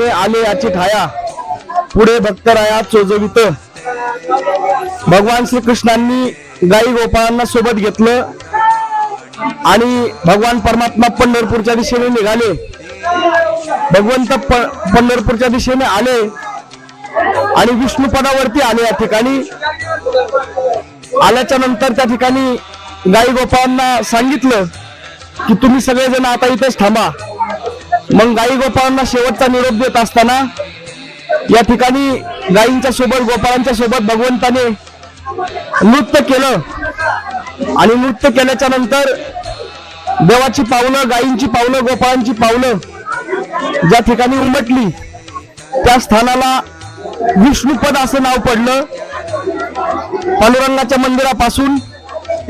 आले याची ठाया पुढे भक्तराया चोजवित. भगवान श्रीकृष्णांनी गाई गोपाळांना सोबत घेतलं आणि भगवान परमात्मा पंढरपूरच्या दिशेने निघाले. भगवंत पंढरपूरच्या दिशेने आले आणि विष्णू पदावरती आले या ठिकाणी. आल्याच्यानंतर त्या ठिकाणी गाई गोपाळांना सांगितलं की तुम्ही सगळेजण आता इथेच थांबा. मग गाई गोपाळांना शेवटचा निरोप देत असताना या ठिकाणी गायींच्या सोबत गोपाळांच्या सोबत भगवंताने नृत्य केलं. आणि नृत्य केल्याच्यानंतर देवाची पावलं गायींची पावलं गोपाळांची पावलं ज्या ठिकाणी उमटली त्या स्थानाला विष्णुपद असं नाव पडलं. पांडुरंगाच्या मंदिरापासून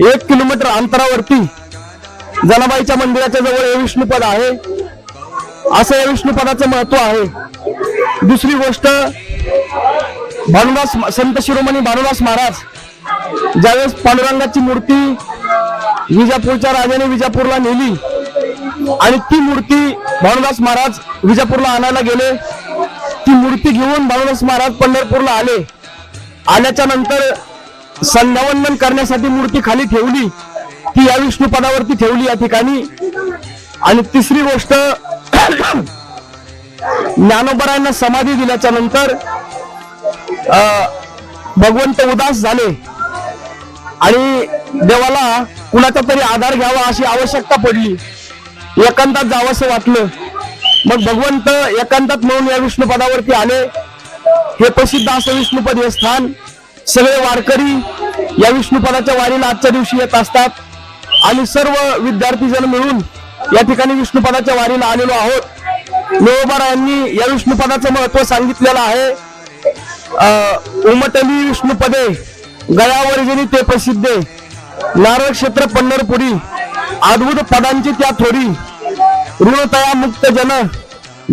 एक किलोमीटर अंतरावरती जनाबाईच्या मंदिराच्या जवळ हे विष्णुपद आहे. असं या विष्णुपदाचं महत्त्व आहे. दुसरी गोष्ट भानुदास संत शिरोमणी भानुदास महाराज ज्यावेळेस पांडुरंगाची मूर्ती विजापूरच्या राजाने विजापूरला नेली आणि ती मूर्ती भानुदास महाराज विजापूरला आणायला गेले ती मूर्ती घेऊन भानुदास महाराज पंढरपूरला आले. आल्याच्यानंतर संध्यावंदन करण्यासाठी मूर्ती खाली ठेवली. ती या विष्णुपदावरती ठेवली या ठिकाणी. आणि तिसरी गोष्ट ज्ञानोबरांना समाधी दिल्याच्या नंतर अं, भगवंत उदास झाले. आणि देवाला कुणाचा तरी आधार घ्यावा अशी आवश्यकता पडली. एकांतात जावंसं वाटलं. मग भगवंत एकांतात म्हणून या विष्णुपदावरती आले. हे प्रसिद्ध असं विष्णुपद हे स्थान. सगळे वारकरी या विष्णुपदाच्या वारीला आजच्या दिवशी येत असतात. आणि सर्व विद्यार्थीजण मिळून या ठिकाणी विष्णुपदाच्या वारीला आलेलो आहोत. निळोबारा यांनी या विष्णुपदाचं महत्त्व सांगितलेलं आहे. उमटली विष्णुपदे गळ्यावर ते प्रसिद्धे. नारळ क्षेत्र पंढरपुरी अद्भुत पदांची त्या थोडी ऋणतया मुक्त जन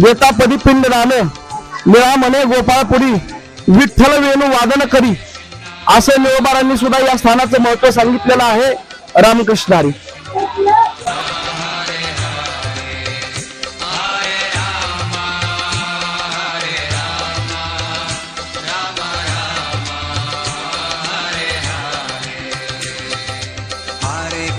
देता पदी पिंड दान निळा म्हणे गोपाळपुरी विठ्ठल वेणू वादन करी. असे निळोबारांनी सुद्धा या स्थानाचं महत्त्व सांगितलेलं आहे रामकृष्णारी